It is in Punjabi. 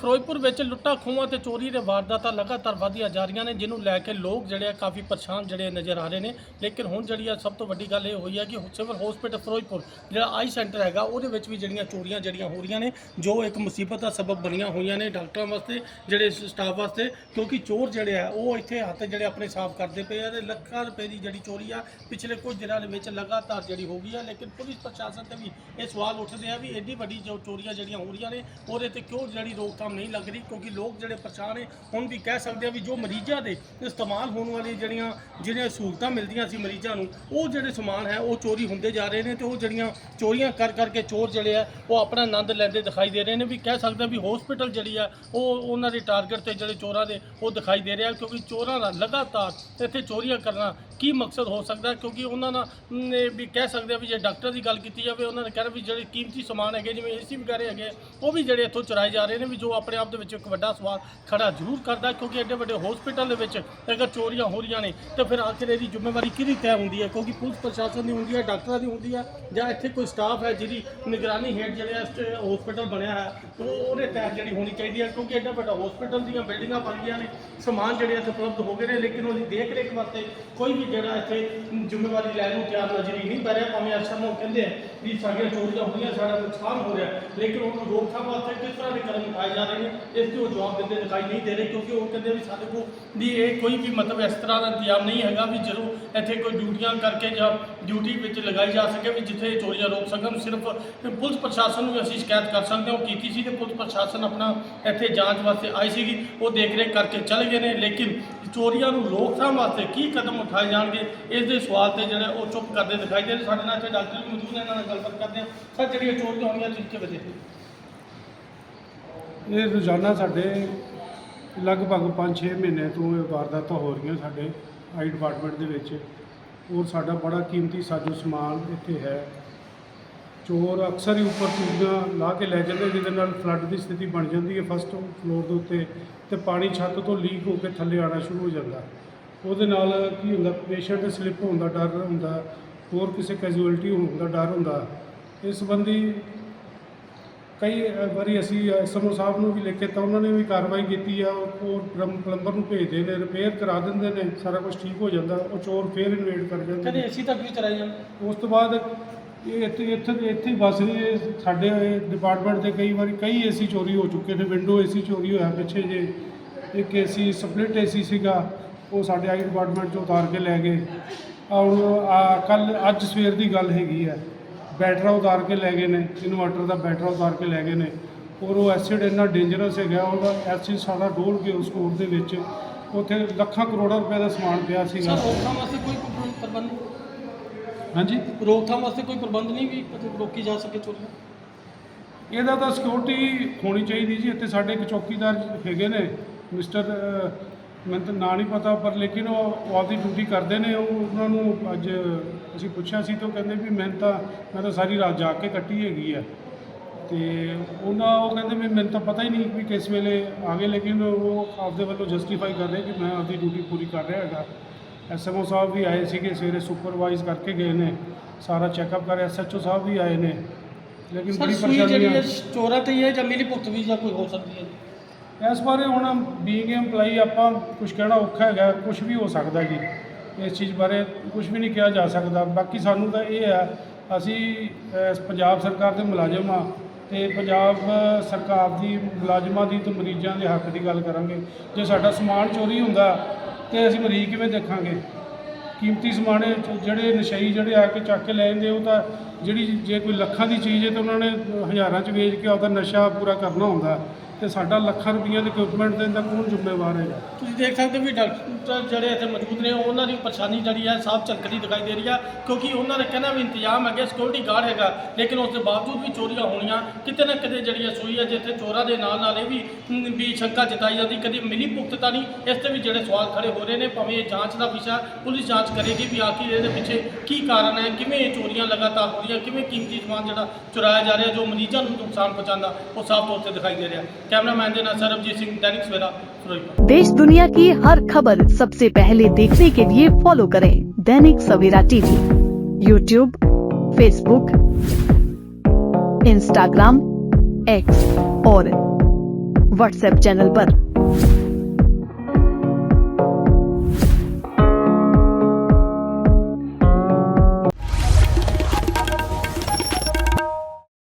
ਫਿਰੋਜ਼ਪੁਰ ਵਿੱਚ ਲੁੱਟਾਂ ਖੋਹਾਂ ਤੇ ਚੋਰੀ ਦੇ ਵਾਰਦਾਤਾਂ ਲਗਾਤਾਰ ਵਧੀਆਂ ਜਾ ਰਹੀਆਂ ਨੇ, ਜਿਹਨੂੰ ਲੈ ਕੇ ਲੋਕ ਜਿਹੜੇ ਆ ਕਾਫੀ ਪਰੇਸ਼ਾਨ ਜਿਹੜੇ ਨਜ਼ਰ ਆ ਰਹੇ ਨੇ। ਲੇਕਿਨ ਹੁਣ ਜਿਹੜੀ ਆ ਸਭ ਤੋਂ ਵੱਡੀ ਗੱਲ ਇਹ ਹੋਈ ਹੈ ਕਿ ਸਿਵਲ ਹਸਪੀਟਲ ਫਿਰੋਜ਼ਪੁਰ, ਜਿਹੜਾ ਆਈ ਸੈਂਟਰ ਹੈਗਾ, ਉਹਦੇ ਵਿੱਚ ਵੀ ਜਿਹੜੀਆਂ ਚੋਰੀਆਂ ਜਿਹੜੀਆਂ ਹੋ ਰਹੀਆਂ ਨੇ, ਜੋ ਇੱਕ ਮੁਸੀਬਤ ਦਾ ਸਬਬ ਬਣੀਆਂ ਹੋਈਆਂ ਨੇ ਡਾਕਟਰਾਂ ਵਾਸਤੇ, ਜਿਹੜੇ ਸਟਾਫ ਵਾਸਤੇ, ਕਿਉਂਕਿ ਚੋਰ ਜਿਹੜੇ ਆ, ਉਹ ਇੱਥੇ ਹੱਥ ਜਿਹੜੇ ਆਪਣੇ ਸਾਫ਼ ਕਰਦੇ ਪਏ ਆ ਤੇ ਲੱਖਾਂ ਰੁਪਏ ਦੀ ਜਿਹੜੀ ਚੋਰੀ ਆ, ਪਿਛਲੇ ਕੁਝ ਦਿਨਾਂ ਦੇ ਵਿੱਚ ਲਗਾਤਾਰ ਜਿਹੜੀ ਹੋ ਗਈ ਆ। ਲੇਕਿਨ ਪੁਲਿਸ ਪ੍ਰਸ਼ਾਸਨ ਤੇ ਵੀ ਇਹ ਸਵਾਲ ਉੱਠਦੇ ਆ ਵੀ ਐਡੀ ਵੱਡੀ ਜੋ ਚੋਰੀਆਂ ਜਿਹੜੀਆਂ ਹੋ ਰਹੀਆਂ ਨੇ, ਉਹਦੇ ਤੇ ਕਿਉਂ ਜਿਹੜੀ ਰੋਕਥਾਮ ਨਹੀਂ ਲੱਗ ਰਹੀ ਕਿਉਂਕਿ ਲੋਕ ਜਿਹੜੇ ਪਰੇਸ਼ਾਨ ਨੇ, ਹੁਣ ਵੀ ਕਹਿ ਸਕਦੇ ਆ ਵੀ ਜੋ ਮਰੀਜ਼ਾਂ ਦੇ ਇਸਤੇਮਾਲ ਹੋਣ ਵਾਲੀ ਜਿਹੜੀਆਂ ਜਿਹੜੀਆਂ ਸਹੂਲਤਾਂ ਮਿਲਦੀਆਂ ਸੀ ਮਰੀਜ਼ਾਂ ਨੂੰ, ਉਹ ਜਿਹੜੇ ਸਮਾਨ ਹੈ, ਉਹ ਚੋਰੀ ਹੁੰਦੇ ਜਾ ਰਹੇ ਨੇ ਤੇ ਉਹ ਜਿਹੜੀਆਂ ਚੋਰੀਆਂ ਕਰ, ਕਰਕੇ ਚੋਰ ਜਿਹੜੇ ਆ, ਉਹ ਆਪਣਾ ਆਨੰਦ ਲੈਂਦੇ ਦਿਖਾਈ ਦੇ ਰਹੇ ਨੇ ਵੀ ਕਹਿ ਸਕਦੇ ਆ ਵੀ ਹਸਪੀਟਲ ਜਿਹੜੀ ਆ, ਉਹ ਉਹਨਾਂ ਦੇ ਟਾਰਗੇਟ ਤੇ ਜਿਹੜੇ ਚੋਰਾਂ ਦੇ, ਉਹ ਦਿਖਾਈ ਦੇ ਰਿਹਾ ਕਿਉਂਕਿ ਚੋਰਾਂ ਦਾ ਲਗਾਤਾਰ ਇੱਥੇ ਚੋਰੀਆਂ ਕਰਨਾ ਕੀ ਮਕਸਦ ਹੋ ਸਕਦਾ ਕਿਉਂਕਿ ਉਹਨਾਂ ਨਾਲ, ਨੇ ਵੀ ਕਹਿ ਸਕਦੇ ਆ ਵੀ ਜੇ ਡਾਕਟਰ ਦੀ ਗੱਲ ਕੀਤੀ ਜਾਵੇ, ਉਹਨਾਂ ਨੇ ਕਹਿ ਵੀ ਜਿਹੜੇ ਕੀਮਤੀ ਸਮਾਨ ਹੈਗੇ, ਜਿਵੇਂ ਏਸੀ ਵਗੈਰੇ ਹੈਗੇ, ਉਹ ਵੀ ਜਿਹੜੇ ਇੱਥੋਂ ਚੁਰਾਏ ਜਾ ਰਹੇ ਨੇ ਵੀ ਜੋ ਆਪਣੇ ਆਪ ਦੇ ਵਿੱਚ ਇੱਕ ਵੱਡਾ ਸਵਾਲ ਖੜਾ ਜ਼ਰੂਰ ਕਰਦਾ ਕਿਉਂਕਿ ਐਡੇ ਵੱਡੇ ਹਸਪੀਟਲ ਦੇ ਵਿੱਚ ਅਗਰ ਚੋਰੀਆਂ ਹੋ ਰਹੀਆਂ ਨੇ, ਤਾਂ ਫਿਰ ਆਖਿਰ ਇਹਦੀ ਜ਼ਿੰਮੇਵਾਰੀ ਕਿਹਦੀ ਤੈਅ ਹੁੰਦੀ ਹੈ? ਕਿਉਂਕਿ ਪੁਲਿਸ ਪ੍ਰਸ਼ਾਸਨ ਦੀ ਹੁੰਦੀ ਹੈ, ਡਾਕਟਰਾਂ ਦੀ ਹੁੰਦੀ ਹੈ, ਜਾਂ ਇੱਥੇ ਕੋਈ ਸਟਾਫ ਹੈ ਜਿਹਦੀ ਨਿਗਰਾਨੀ ਹੇਠ ਜਿਹੜੇ ਹਸਪੀਟਲ ਬਣਿਆ ਹੈ ਉਹ ਉਹਦੇ ਤਹਿਤ ਜਿਹੜੀ ਹੋਣੀ ਚਾਹੀਦੀ ਹੈ, ਕਿਉਂਕਿ ਐਡਾ ਵੱਡਾ ਹਸਪੀਟਲ ਦੀਆਂ ਬਿਲਡਿੰਗਾਂ ਬਣ ਗਈਆਂ ਨੇ, ਸਮਾਨ ਜਿਹੜੇ ਇੱਥੇ ਉਪਲਬਧ ਹੋ ਗਏ ਨੇ, ਲੇਕਿਨ ਉਹਦੀ ਦੇਖ ਰੇਖ ਵਾਸਤੇ ਕੋਈ ਵੀ ਜਿਹੜਾ ਇੱਥੇ ਜ਼ਿੰਮੇਵਾਰੀ ਲੈਣ ਨੂੰ ਤਿਆਰ ਨਜ਼ਰ ਹੀ ਨਹੀਂ ਪੈ ਰਿਹਾ, ਭਾਵੇਂ ਅਕਸਰ ਨੂੰ ਕਹਿੰਦੇ ਆ ਵੀ ਸਾਡੀਆਂ ਚੋਰੀਆਂ ਹੋ ਰਹੀਆਂ ਸਾਡਾ ਨੁਕਸਾਨ ਹੋ ਰਿਹਾ, ਲੇਕਿਨ ਉਹਨੂੰ ਰੋਕਥਾਮ ਵਾਸਤੇ ਕਿਸ ਤਰ੍ਹਾਂ ਦੇ ਕਦਮ ਉਠਾਏ ਜਾ ਰਹੇ ਨੇ, ਇਸ ਤੇ ਉਹ ਜਵਾਬ ਦਿੰਦੇ ਦਿਖਾਈ ਨਹੀਂ ਦੇ ਰਹੇ, ਕਿਉਂਕਿ ਉਹ ਕਹਿੰਦੇ ਵੀ ਸਾਡੇ ਕੋਲ ਵੀ ਇਹ ਕੋਈ ਵੀ ਮਤਲਬ ਇਸ ਤਰ੍ਹਾਂ ਦਾ ਇੰਤਜ਼ਾਮ ਨਹੀਂ ਹੈਗਾ ਵੀ ਜਦੋਂ ਇੱਥੇ ਕੋਈ ਡਿਊਟੀਆਂ ਕਰਕੇ ਜਾਂ ਡਿਊਟੀ ਵਿੱਚ ਲਗਾਈ ਜਾ ਸਕੇ ਵੀ ਜਿੱਥੇ ਇਹ ਚੋਰੀਆਂ ਰੋਕ ਸਕਣ, ਸਿਰਫ ਪੁਲਿਸ ਪ੍ਰਸ਼ਾਸਨ ਨੂੰ ਵੀ ਅਸੀਂ ਸ਼ਿਕਾਇਤ ਕਰ ਸਕਦੇ ਹਾਂ, ਉਹ ਕੀਤੀ ਸੀ ਤੇ ਪੁਲਿਸ ਪ੍ਰਸ਼ਾਸਨ ਆਪਣਾ ਇੱਥੇ ਜਾਂਚ ਵਾਸਤੇ ਆਈ ਸੀਗੀ, ਉਹ ਦੇਖ ਰੇਖ ਕਰਕੇ ਚਲੇ ਗਏ ਨੇ, ਲੇਕਿਨ ਚੋਰੀਆਂ ਨੂੰ ਰੋਕਥਾਮ ਵਾਸਤੇ ਕੀ ਕਦਮ ਉਠਾਏ ਜਾ ਜਾਣਗੇ। ਇਸ ਦੇ ਸਵਾਲ ਤੇ ਜਿਹੜੇ ਉਹ ਚੁੱਪ ਕਰਦੇ ਦਿਖਾਈ ਦੇ ਰਹੇ। ਸਾਡੇ ਨਾਲ ਇੱਥੇ ਡਾਕਟਰ ਵੀ ਮੌਜੂਦ ਨੇ, ਇਹਨਾਂ ਨਾਲ ਗੱਲਬਾਤ ਕਰਦੇ ਹਾਂ। ਸਰ, ਜਿਹੜੀਆਂ ਚੋਰੀਆਂ ਹੋਣੀਆਂ ਤੁਸੀਂ ਕਿਵੇਂ ਦੇਖਦੇ ਇਹ ਰੋਜ਼ਾਨਾ ਸਾਡੇ ਲਗਭਗ 5-6 ਮਹੀਨੇ ਤੋਂ ਇਹ ਵਾਰਦਾਤਾਂ ਹੋ ਰਹੀਆਂ ਸਾਡੇ ਆਈ ਡਿਪਾਰਟਮੈਂਟ ਦੇ ਵਿੱਚ। ਔਰ ਸਾਡਾ ਬੜਾ ਕੀਮਤੀ ਸਾਜੋ ਸਮਾਨ ਇੱਥੇ ਹੈ। ਚੋਰ ਅਕਸਰ ਹੀ ਉੱਪਰ ਚੂੜੀਆਂ ਲਾ ਕੇ ਲੈ ਜਾਂਦੇ, ਜਿਹਦੇ ਨਾਲ ਫਲੱਡ ਦੀ ਸਥਿਤੀ ਬਣ ਜਾਂਦੀ ਹੈ ਫਸਟ ਫਲੋਰ ਦੇ ਉੱਤੇ। ਤੇ ਪਾਣੀ ਛੱਤ ਤੋਂ ਲੀਕ ਹੋ ਕੇ ਥੱਲੇ ਆਣਾ ਸ਼ੁਰੂ ਹੋ ਜਾਂਦਾ। ਉਹਦੇ ਨਾਲ ਕੀ ਹੁੰਦਾ ਪੇਸ਼ੈਂਟ ਸਲਿੱਪ ਹੋਣ ਦਾ ਡਰ ਹੁੰਦਾ ਹੋਰ ਕਿਸੇ ਕੈਜੂਅਲਟੀ ਹੋਣ ਦਾ ਡਰ ਹੁੰਦਾ। ਇਸ ਸੰਬੰਧੀ ਕਈ ਵਾਰੀ ਅਸੀਂ ਐਸਐਮਓ ਸਾਹਿਬ ਨੂੰ ਵੀ ਲਿਖੇ ਤਾਂ ਉਹਨਾਂ ਨੇ ਵੀ ਕਾਰਵਾਈ ਕੀਤੀ ਆ ਉਹ ਪਲੰਬ- ਪਲੰਬਰ ਨੂੰ ਭੇਜਦੇ ਨੇ ਰਿਪੇਅਰ ਕਰਾ ਦਿੰਦੇ ਨੇ ਸਾਰਾ ਕੁਝ ਠੀਕ ਹੋ ਜਾਂਦਾ ਉਹ ਚੋਰ ਫੇਰ ਇਨਵੇਟ ਕਰ ਜਾਂਦੇ ਕਹਿੰਦੇ ਨੇ। ਏਸੀ ਤੱਕ ਵੀ ਚਲਾਏ ਜਾਣ ਉਸ ਤੋਂ ਬਾਅਦ ਇਹ ਇੱਥੇ ਇੱਥੇ ਇੱਥੇ ਬਸ ਨਹੀਂ ਸਾਡੇ ਡਿਪਾਰਟਮੈਂਟ ਦੇ ਕਈ ਵਾਰੀ ਕਈ ਏਸੀ ਚੋਰੀ ਹੋ ਚੁੱਕੇ ਨੇ ਵਿੰਡੋ ਏਸੀ ਚੋਰੀ ਹੋਇਆ ਪਿੱਛੇ ਜੇ ਇੱਕ ਏਸੀ ਸਪਲਿਟ ਏਸੀ ਸੀਗਾ। ਉਹ ਸਾਡੇ ਆਈ ਡਿਪਾਰਟਮੈਂਟ ਚੋਂ ਉਤਾਰ ਕੇ ਲੈ ਗਏ। ਹੁਣ ਆ ਕੱਲ ਅੱਜ ਸਵੇਰ ਦੀ ਗੱਲ ਹੈਗੀ ਹੈ ਬੈਟਰਾ ਉਤਾਰ ਕੇ ਲੈ ਗਏ ਨੇ ਇਨਵਰਟਰ ਦਾ ਬੈਟਰਾ ਉਤਾਰ ਕੇ ਲੈ ਗਏ ਨੇ। ਔਰ ਉਹ ਐਸਿਡ ਇੰਨਾ ਡੇਂਜਰਸ ਹੈਗਾ ਉਹਦਾ ਐਸਿਡ ਸਾਰਾ ਡੋਲ ਕੇ ਉਸ ਕੋਟ ਦੇ ਵਿੱਚ ਉੱਥੇ ਲੱਖਾਂ ਕਰੋੜਾਂ ਰੁਪਏ ਦਾ ਸਮਾਨ ਪਿਆ ਸਰ ਸੀਗਾ ਰੋਕਥਾਮ ਵਾਸਤੇ ਕੋਈ ਪ੍ਰਬੰਧ-? ਹਾਂਜੀ? ਰੋਕਥਾਮ ਵਾਸਤੇ ਕੋਈ ਪ੍ਰਬੰਧ ਨਹੀਂ ਵੀ ਰੋਕੀ ਜਾ ਸਕੇ ਚੋਰੀਆਂ ਇਹਦਾ ਤਾਂ ਸਿਕਿਉਰਿਟੀ ਹੋਣੀ ਚਾਹੀਦੀ ਜੀ ਇੱਥੇ ਸਾਡੇ ਇੱਕ ਚੌਕੀਦਾਰ ਹੈਗੇ ਨੇ ਮਿਸਟਰ ਮੈਨੂੰ ਤਾਂ ਨਾਂ ਨਹੀਂ ਪਤਾ ਪਰ ਲੇਕਿਨ ਉਹ ਆਪਦੀ ਡਿਊਟੀ ਕਰਦੇ ਨੇ ਉਹ ਉਹਨਾਂ ਨੂੰ ਅੱਜ ਅਸੀਂ ਪੁੱਛਿਆ ਸੀ ਤਾਂ ਉਹ ਕਹਿੰਦੇ ਵੀ ਮੈਂ ਤਾਂ ਮੈਂ ਤਾਂ ਸਾਰੀ ਰਾਤ ਜਾਗ ਕੇ ਕੱਟੀ ਹੈਗੀ ਆ। ਤੇ ਉਹਨਾਂ ਉਹ ਕਹਿੰਦੇ ਵੀ ਮੈਨੂੰ ਤਾਂ ਪਤਾ ਹੀ ਨਹੀਂ ਵੀ ਕਿਸ ਵੇਲੇ ਆ ਗਏ ਲੇਕਿਨ ਉਹ ਆਪਦੇ ਵੱਲੋਂ ਜਸਟੀਫਾਈ ਕਰ ਰਹੇ ਕਿ ਮੈਂ ਆਪਦੀ ਡਿਊਟੀ ਪੂਰੀ ਕਰ ਰਿਹਾ ਹੈਗਾ। ਐਸਐਮਓ ਸਾਹਿਬ ਵੀ ਆਏ ਸੀਗੇ ਸਵੇਰੇ ਸੁਪਰਵਾਈਜ਼ ਕਰਕੇ ਗਏ ਨੇ ਸਾਰਾ ਚੈੱਕਅਪ ਕਰ ਐਸਐਚਓ ਸਾਹਿਬ ਵੀ ਆਏ ਨੇ। ਲੇਕਿਨ ਬੜੀ ਜਿਹੜੀ ਹੈ ਪਰੇਸ਼ਾਨੀ ਚੋਰਾਂ ਤੇ ਹੀ ਹੈ ਜਾਂ ਮਿਲੀ ਭੁਗਤ ਵੀ ਜਾਂ ਕੋਈ ਹੋ ਸਕਦੀ ਹੈ? ਇਸ ਬਾਰੇ ਹੁਣ ਬੀਇੰਗ EMPLOYE ਆਪਾਂ ਕੁਝ ਕਹਿਣਾ ਔਖਾ ਹੈਗਾ ਕੁਝ ਵੀ ਹੋ ਸਕਦਾ ਜੀ। ਇਸ ਚੀਜ਼ ਬਾਰੇ ਕੁਝ ਵੀ ਨਹੀਂ ਕਿਹਾ ਜਾ ਸਕਦਾ। ਬਾਕੀ ਸਾਨੂੰ ਤਾਂ ਇਹ ਹੈ ਅਸੀਂ ਅਹ, ਪੰਜਾਬ ਸਰਕਾਰ ਦੇ ਮੁਲਾਜ਼ਮ ਆ ਤੇ ਪੰਜਾਬ ਸਰਕਾਰ ਦੀ ਮੁਲਾਜ਼ਮਾਂ ਦੀ ਤੇ ਮਰੀਜ਼ਾਂ ਦੇ ਹੱਕ ਦੀ ਗੱਲ ਕਰਾਂਗੇ। ਜੇ ਸਾਡਾ ਸਮਾਨ ਚੋਰੀ ਹੁੰਦਾ ਤੇ ਅਸੀਂ ਮਰੀਜ਼ ਕਿਵੇਂ ਦੇਖਾਂਗੇ? ਕੀਮਤੀ ਸਮਾਨ ਜਿਹੜੇ ਨਸ਼ਈ ਜਿਹੜੇ ਆ ਕੇ ਚੱਕ ਕੇ ਲੈ ਜਾਂਦੇ ਉਹ ਤਾਂ ਜਿਹੜੀ ਜੇ ਕੋਈ ਲੱਖਾਂ ਦੀ ਚੀਜ਼ ਹੈ ਤਾਂ ਉਹਨਾਂ ਨੇ ਹਜ਼ਾਰਾਂ 'ਚ ਵੇਚ ਕੇ ਆਪਦਾ ਨਸ਼ਾ ਪੂਰਾ ਕਰਨਾ ਹੁੰਦਾ। ਤੇ ਸਾਡਾ ਲੱਖਾਂ ਰੁਪਈਆ ਦੇ ਇਕਵਿਪਮੈਂਟ ਦੇਣ ਦਾ ਕੌਣ ਜ਼ਿੰਮੇਵਾਰ ਹੈ ਤੁਸੀਂ ਦੇਖ ਸਕਦੇ ਹੋ ਵੀ ਡਾਕਟਰ ਜਿਹੜੇ ਇੱਥੇ ਮੌਜੂਦ ਨੇ, ਉਹਨਾਂ ਦੀ ਪਰੇਸ਼ਾਨੀ ਜਿਹੜੀ ਹੈ, ਸਾਫ਼ ਝਲਕਦੀ ਦਿਖਾਈ ਦੇ ਰਹੀ ਆ, ਕਿਉਂਕਿ ਉਹਨਾਂ ਦਾ ਕਹਿਣਾ ਵੀ ਇੰਤਜ਼ਾਮ ਹੈਗਾ ਸਿਕਿਉਰਿਟੀ ਗਾਰਡ ਹੈਗਾ, ਲੇਕਿਨ ਉਸ ਦੇ ਬਾਵਜੂਦ ਵੀ ਚੋਰੀਆਂ ਹੋਣੀਆਂ, ਕਿਤੇ ਨਾ ਕਿਤੇ ਜਿਹੜੀ ਹੈ ਸੂਈ ਹੈ, ਜਿੱਥੇ ਚੋਰਾਂ ਦੇ ਨਾਲ ਨਾਲ ਇਹ ਵੀ ਵੀ ਸ਼ੰਕਾ ਜਤਾਈ ਜਾਂਦੀ, ਕਦੀ ਮਿਲੀ ਭੁਗਤ ਤਾਂ ਨਹੀਂ, ਇਸ ਤੇ ਵੀ ਜਿਹੜੇ ਸਵਾਲ ਖੜੇ ਹੋ ਰਹੇ ਨੇ, ਭਾਵੇਂ ਇਹ ਜਾਂਚ ਦਾ ਵਿਸ਼ਾ ਪੁਲਿਸ ਜਾਂਚ ਕਰੇਗੀ ਵੀ ਆਖਿਰ ਇਹਦੇ ਪਿੱਛੇ ਕੀ ਕਾਰਨ ਹੈ, ਕਿਵੇਂ ਇਹ ਚੋਰੀਆਂ ਲਗਾਤਾਰ ਹੋ ਰਹੀਆਂ, ਕਿਵੇਂ ਕੀਮਤੀ ਸਮਾਨ ਜਿਹੜਾ ਚੁਰਾਇਆ ਜਾ ਰਿਹਾ, ਜੋ ਮਰੀਜ਼ਾਂ ਨੂੰ ਨੁਕਸਾਨ ਪਹੁੰਚਾਉਂਦਾ, ਉਹ ਸਾਫ਼ ਤੌਰ ਤੇ ਦਿਖਾਈ ਦੇ ਰਿਹਾ। सिंह, दैनिक सवेरा देश दुनिया की हर खबर सबसे पहले देखने के लिए फॉलो करें Dainik Savera TV YouTube Facebook Instagram X और व्हाट्सएप चैनल पर।